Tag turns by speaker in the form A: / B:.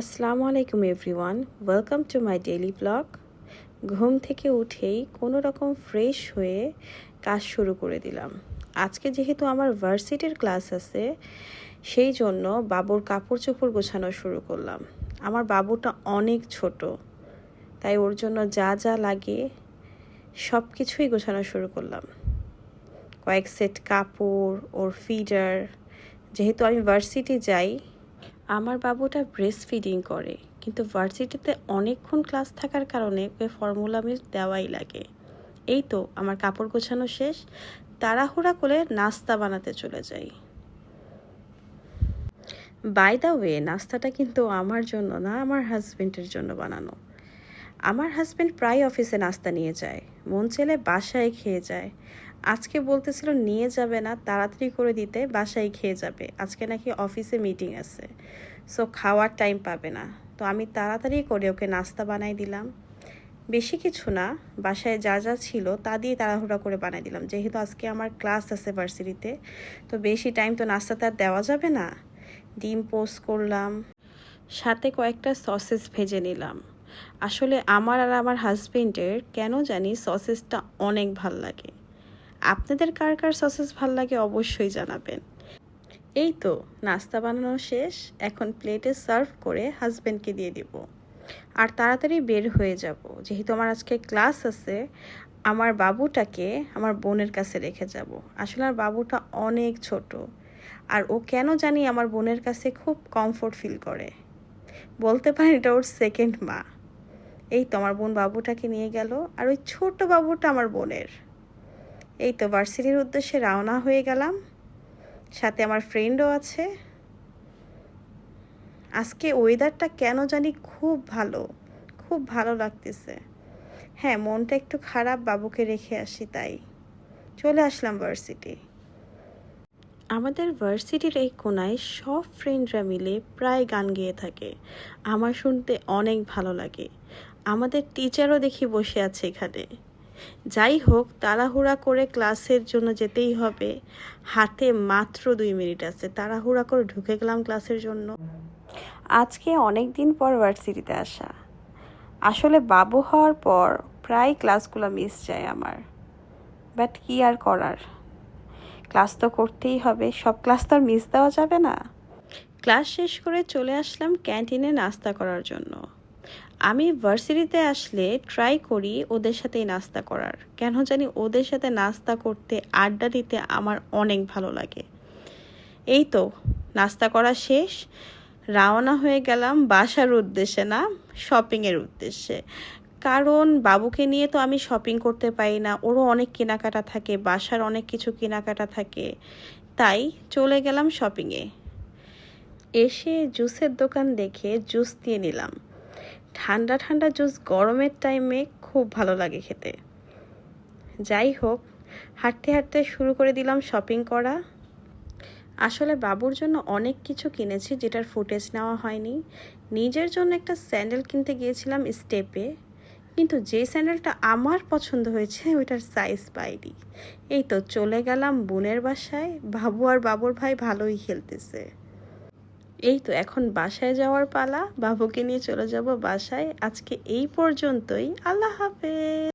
A: আসসালামু আলাইকুম everyone, welcome to my daily blog. ঘুম থেকে উঠেই কোনো রকম ফ্রেশ হয়ে কাজ শুরু করে দিলাম। আজকে যেহেতু আমার ভার্সিটির ক্লাস আছে, সেই জন্য বাবুর কাপড় চোপড় গোছানো শুরু করলাম। আমার বাবুটা অনেক ছোট, তাই ওর জন্য যা যা লাগে সব কিছুই গোছানো শুরু করলাম। কয়েক সেট কাপড়, ওর ফিডার যেহেতু আমি ভার্সিটি যাই আমার বাবুটা ব্রেস্ট ফিডিং করে, কিন্তু ভার্সিটিতে অনেকক্ষণ ক্লাস থাকার কারণে ওকে ফর্মুলা মিল্ক দেওয়াই লাগে। এই তো আমার কাপড় গোছানো শেষ, তাড়াহুড়া করে নাস্তা বানাতে চলে যাই। বাই দ্য ওয়ে নাস্তাটা কিন্তু আমার জন্য না, আমার হাজবেন্ডের জন্য বানানো। আমার হাজবেন্ড প্রায় অফিসে নাস্তা নিয়ে যায়, মন চেলে বাসায় খেয়ে যায়। আজকে বলতেছিল নিয়ে যাবে না, তাড়াতাড়ি করে দিতে, বাসায় খেয়ে যাবে। আজকে নাকি অফিসে মিটিং আছে। সো খাওয়ার টাইম পাবে না। তো আমি তাড়াতাড়ি করে ওকে নাস্তা বানাই দিলাম। বেশি কিছু না, বাসায় যা যা ছিল তা দিয়ে তাড়াহুড়া করে বানাই দিলাম। যেহেতু আজকে আমার ক্লাস আছে ভার্সিটিতে তো বেশি টাইম তো নাস্তাতে আর দেওয়া যাবে না। ডিম পোস্ট করলাম। সাথে কয়েকটা সসেস ভেজে নিলাম। আসলে আমার আর আমার হাজবেন্ডের কেন জানি সসেসটা অনেক ভালো লাগে। আপনাদের কার কার সসেস ভালো লাগে অবশ্যই জানাবেন। এই তো, নাস্তা বানানো শেষ, এখন প্লেটে সার্ভ করে হাজব্যান্ডকে দিয়ে দিব। আর তাড়াতাড়ি বের হয়ে যাব, যেহেতু আমার আজকে ক্লাস আছে, আমার বাবুটাকে আমার বোনের কাছে রেখে যাব। আসলে আমার বাবুটা অনেক ছোট, আর ও কেন জানি আমার বোনের কাছে খুব কমফোর্ট ফিল করে। বলতে পারেন এটা ওর সেকেন্ড মা। এই তো, আমার বোন বাবুটাকে নিয়ে গেল, আর ওই ছোট বাবুটা আমার বোনের। এই তো ভার্সিটির উদ্দেশ্যে রওনা হয়ে গেলাম। সাথে আমার ফ্রেন্ডও আছে। আজকে ওয়েদারটা কেন জানি খুব ভালো খুব ভালো লাগতেছে। হ্যাঁ মনটা একটু খারাপ, বাবুকে রেখে আসি তাই। চলে আসলাম ভার্সিটি আমাদের ভার্সিটির এই কোনায় সব ফ্রেন্ডরা মিলে প্রায় গান গেয়ে থাকে। আমার শুনতে অনেক ভালো লাগে। আমাদের টিচারও দেখি বসে আছে এখানে। যাই হোক, তাড়াহুড়া করে ক্লাসের জন্য যেতেই হবে। হাতে মাত্র দুই মিনিট আছে। তাড়াহুড়া করে ঢুকে গেলাম ক্লাসের জন্য। আজকে অনেক দিন পর ভার্সিটিতে আসা। আসলে বাবু হওয়ার পর প্রায় ক্লাসগুলো মিস যায় আমার। বাট কি আর করার? ক্লাস তো করতেই হবে। সব ক্লাস তো আর মিস দেওয়া যাবে না। ক্লাস শেষ করে চলে আসলাম ক্যান্টিনে নাস্তা করার জন্য। আমি ভার্সিটিতে আসলে ট্রাই করি ওদের সাথেই নাস্তা করার। কেন জানি ওদের সাথে নাস্তা করতে, আড্ডা দিতে আমার অনেক ভালো লাগে। এই তো, নাস্তা করা শেষ, রওনা হয়ে গেলাম বাসার উদ্দেশ্যে না শপিংয়ের উদ্দেশ্যে। কারণ বাবুকে নিয়ে তো আমি শপিং করতে পারি না, ওরও অনেক কেনাকাটা থাকে, বাসার অনেক কিছু কেনাকাটা থাকে। তাই চলে গেলাম শপিংয়ে এসে জুসের দোকান দেখে জুস দিয়ে নিলাম। ঠান্ডা ঠান্ডা জুস গরমের টাইমে খুব ভালো লাগে খেতে। যাই হোক, হাঁটতে হাঁটতে শুরু করে দিলাম শপিং করা। আসলে বাবুর জন্য অনেক কিছু কিনেছি যেটার ফুটেজ নেওয়া হয়নি। নিজের জন্য একটা স্যান্ডেল কিনতে গিয়েছিলাম স্টেপে কিন্তু যে স্যান্ডেলটা আমার পছন্দ হয়েছে, ওইটার সাইজ পাইনি। এই তো চলে গেলাম বোনের বাসায়। বাবু আর বাবুর ভাই ভালোই খেলতেছে। এই তো এখন বাসায় যাওয়ার পালা। বাবুকে নিয়ে চলে যাব বাসায়। আজকে এই পর্যন্তই। আল্লাহ হাফেজ।